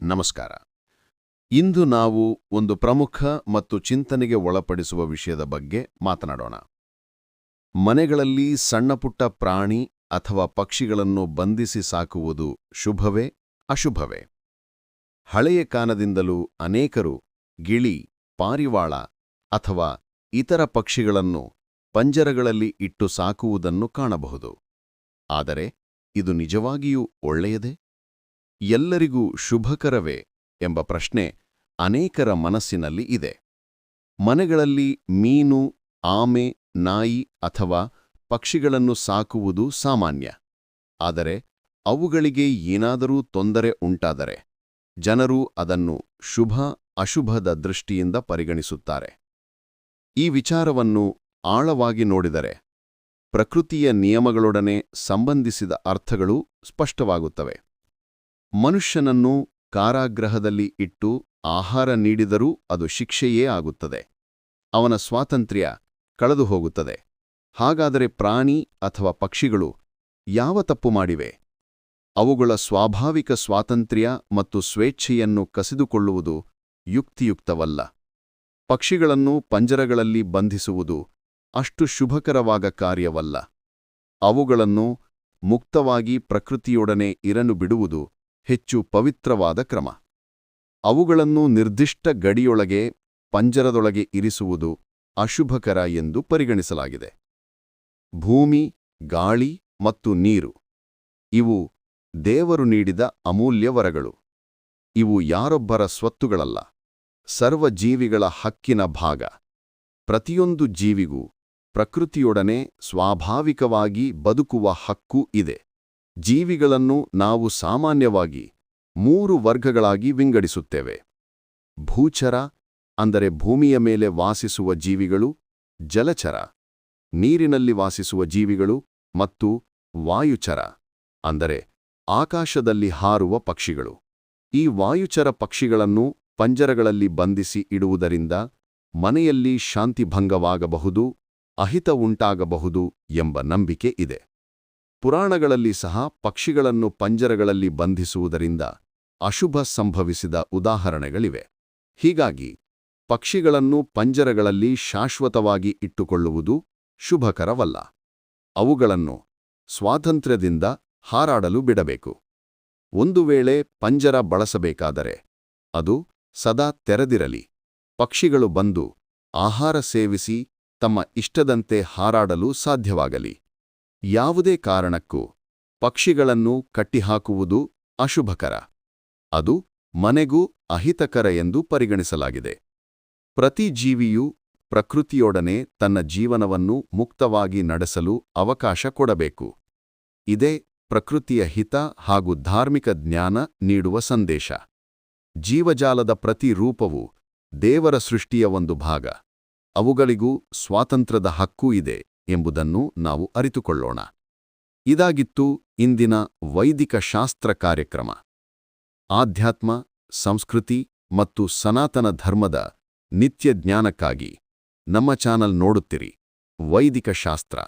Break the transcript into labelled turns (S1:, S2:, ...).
S1: ನಮಸ್ಕಾರ. ಇಂದು ನಾವು ಒಂದು ಪ್ರಮುಖ ಮತ್ತು ಚಿಂತನೆಗೆ ಒಳಪಡಿಸುವ ವಿಷಯದ ಬಗ್ಗೆ ಮಾತನಾಡೋಣ. ಮನೆಗಳಲ್ಲಿ ಸಣ್ಣಪುಟ್ಟ ಪ್ರಾಣಿ ಅಥವಾ ಪಕ್ಷಿಗಳನ್ನು ಬಂಧಿಸಿ ಸಾಕುವುದು ಶುಭವೇ, ಅಶುಭವೇ? ಹಳೆಯ ಕಾಲದಿಂದಲೂ ಅನೇಕರು ಗಿಳಿ, ಪಾರಿವಾಳ ಅಥವಾ ಇತರ ಪಕ್ಷಿಗಳನ್ನು ಪಂಜರಗಳಲ್ಲಿ ಇಟ್ಟು ಸಾಕುವುದನ್ನು ಕಾಣಬಹುದು. ಆದರೆ ಇದು ನಿಜವಾಗಿಯೂ ಒಳ್ಳೆಯದೇ? ಎಲ್ಲರಿಗೂ ಶುಭಕರವೇ ಎಂಬ ಪ್ರಶ್ನೆ ಅನೇಕರ ಮನಸ್ಸಿನಲ್ಲಿ ಇದೆ. ಮನೆಗಳಲ್ಲಿ ಮೀನು, ಆಮೆ, ನಾಯಿ ಅಥವಾ ಪಕ್ಷಿಗಳನ್ನು ಸಾಕುವುದು ಸಾಮಾನ್ಯ. ಆದರೆ ಅವುಗಳಿಗೆ ಏನಾದರೂ ತೊಂದರೆ ಉಂಟಾದರೆ ಜನರು ಅದನ್ನು ಶುಭ, ಅಶುಭದ ದೃಷ್ಟಿಯಿಂದ ಪರಿಗಣಿಸುತ್ತಾರೆ. ಈ ವಿಚಾರವನ್ನು ಆಳವಾಗಿ ನೋಡಿದರೆ ಪ್ರಕೃತಿಯ ನಿಯಮಗಳೊಡನೆ ಸಂಬಂಧಿಸಿದ ಅರ್ಥಗಳು ಸ್ಪಷ್ಟವಾಗುತ್ತವೆ. ಮನುಷ್ಯನನ್ನು ಕಾರಾಗ್ರಹದಲ್ಲಿ ಇಟ್ಟು ಆಹಾರ ನೀಡಿದರೂ ಅದು ಶಿಕ್ಷೆಯೇ ಆಗುತ್ತದೆ. ಅವನ ಸ್ವಾತಂತ್ರ್ಯ ಕಳೆದು ಹೋಗುತ್ತದೆ ಹಾಗಾದರೆ ಪ್ರಾಣಿ ಅಥವಾ ಪಕ್ಷಿಗಳು ಯಾವ ತಪ್ಪು ಮಾಡಿವೆ? ಅವುಗಳ ಸ್ವಾಭಾವಿಕ ಸ್ವಾತಂತ್ರ್ಯ ಮತ್ತು ಸ್ವೇಚ್ಛೆಯನ್ನು ಕಸಿದುಕೊಳ್ಳುವುದು ಯುಕ್ತಿಯುಕ್ತವಲ್ಲ. ಪಕ್ಷಿಗಳನ್ನು ಪಂಜರಗಳಲ್ಲಿ ಬಂಧಿಸುವುದು ಅಷ್ಟು ಶುಭಕರವಾದ ಕಾರ್ಯವಲ್ಲ. ಅವುಗಳನ್ನು ಮುಕ್ತವಾಗಿ ಪ್ರಕೃತಿಯೊಡನೆ ಇರನು ಬಿಡುವುದು ಹೆಚ್ಚು ಪವಿತ್ರವಾದ ಕ್ರಮ. ಅವುಗಳನ್ನು ನಿರ್ದಿಷ್ಟ ಗಡಿಯೊಳಗೆ, ಪಂಜರದೊಳಗೆ ಇರಿಸುವುದು ಅಶುಭಕರ ಎಂದು ಪರಿಗಣಿಸಲಾಗಿದೆ. ಭೂಮಿ, ಗಾಳಿ ಮತ್ತು ನೀರು. ಇವು ದೇವರು ನೀಡಿದ ಅಮೂಲ್ಯ ವರಗಳು. ಇವು ಯಾರೊಬ್ಬರ ಸ್ವತ್ತುಗಳಲ್ಲ. ಸರ್ವ ಜೀವಿಗಳ ಹಕ್ಕಿನ ಭಾಗ. ಪ್ರತಿಯೊಂದು ಜೀವಿಗೂ ಪ್ರಕೃತಿಯೊಡನೆ ಸ್ವಾಭಾವಿಕವಾಗಿ ಬದುಕುವ ಹಕ್ಕು ಇದೆ. ಜೀವಿಗಳನ್ನು ನಾವು ಸಾಮಾನ್ಯವಾಗಿ ಮೂರು ವರ್ಗಗಳಾಗಿ ವಿಂಗಡಿಸುತ್ತೇವೆ. ಭೂಚರ, ಅಂದರೆ ಭೂಮಿಯ ಮೇಲೆ ವಾಸಿಸುವ ಜೀವಿಗಳು, ಜಲಚರ, ನೀರಿನಲ್ಲಿ ವಾಸಿಸುವ ಜೀವಿಗಳು ಮತ್ತು ವಾಯುಚರ, ಅಂದರೆ ಆಕಾಶದಲ್ಲಿ ಹಾರುವ ಪಕ್ಷಿಗಳು. ಈ ವಾಯುಚರ ಪಕ್ಷಿಗಳನ್ನು ಪಂಜರಗಳಲ್ಲಿ ಬಂಧಿಸಿ ಇಡುವುದರಿಂದ ಮನೆಯಲ್ಲಿ ಶಾಂತಿಭಂಗವಾಗಬಹುದು, ಅಹಿತ ಉಂಟಾಗಬಹುದು ಎಂಬ ನಂಬಿಕೆ ಇದೆ. ಪುರಾಣಗಳಲ್ಲಿ ಸಹ ಪಕ್ಷಿಗಳನ್ನು ಪಂಜರಗಳಲ್ಲಿ ಬಂಧಿಸುವುದರಿಂದ ಅಶುಭ ಸಂಭವಿಸಿದ ಉದಾಹರಣೆಗಳಿವೆ. ಹೀಗಾಗಿ, ಪಕ್ಷಿಗಳನ್ನು ಪಂಜರಗಳಲ್ಲಿ ಶಾಶ್ವತವಾಗಿ ಇಟ್ಟುಕೊಳ್ಳುವುದು ಶುಭಕರವಲ್ಲ. ಅವುಗಳನ್ನು ಸ್ವಾತಂತ್ರ್ಯದಿಂದ ಹಾರಾಡಲು ಬಿಡಬೇಕು. ಒಂದು ವೇಳೆ ಪಂಜರ ಬಳಸಬೇಕಾದರೆ ಅದು ಸದಾ ತೆರೆದಿರಲಿ. ಪಕ್ಷಿಗಳು ಬಂದು ಆಹಾರ ಸೇವಿಸಿ ತಮ್ಮ ಇಷ್ಟದಂತೆ ಹಾರಾಡಲು ಸಾಧ್ಯವಾಗಲಿ. ಯಾವುದೇ ಕಾರಣಕ್ಕೂ ಪಕ್ಷಿಗಳನ್ನು ಕಟ್ಟಿಹಾಕುವುದು ಅಶುಭಕರ. ಅದು ಮನೆಗೂ ಅಹಿತಕರ ಎಂದು ಪರಿಗಣಿಸಲಾಗಿದೆ. ಪ್ರತಿ ಜೀವಿಯೂ ಪ್ರಕೃತಿಯೊಡನೆ ತನ್ನ ಜೀವನವನ್ನು ಮುಕ್ತವಾಗಿ ನಡೆಸಲು ಅವಕಾಶ ಕೊಡಬೇಕು. ಇದೇ ಪ್ರಕೃತಿಯ ಹಿತ ಹಾಗೂ ಧಾರ್ಮಿಕ ಜ್ಞಾನ ನೀಡುವ ಸಂದೇಶ. ಜೀವಜಾಲದ ಪ್ರತಿ ರೂಪವು ದೇವರ ಸೃಷ್ಟಿಯ ಒಂದು ಭಾಗ. ಅವುಗಳಿಗೂ ಸ್ವಾತಂತ್ರ್ಯದ ಹಕ್ಕೂ ಇದೆ. ಎಂಬುದನ್ನು ನಾವು ಅರಿತುಕೊಳ್ಳೋಣ. ಇದಾಗಿತ್ತು ಇಂದಿನ ವೈದಿಕ ಶಾಸ್ತ್ರ ಕಾರ್ಯಕ್ರಮ. ಆಧ್ಯಾತ್ಮ, ಸಂಸ್ಕೃತಿ ಮತ್ತು ಸನಾತನ ಧರ್ಮದ ನಿತ್ಯ ಜ್ಞಾನಕ್ಕಾಗಿ ನಮ್ಮ ಚಾನಲ್ ನೋಡುತ್ತಿರಿ. ವೈದಿಕ ಶಾಸ್ತ್ರ.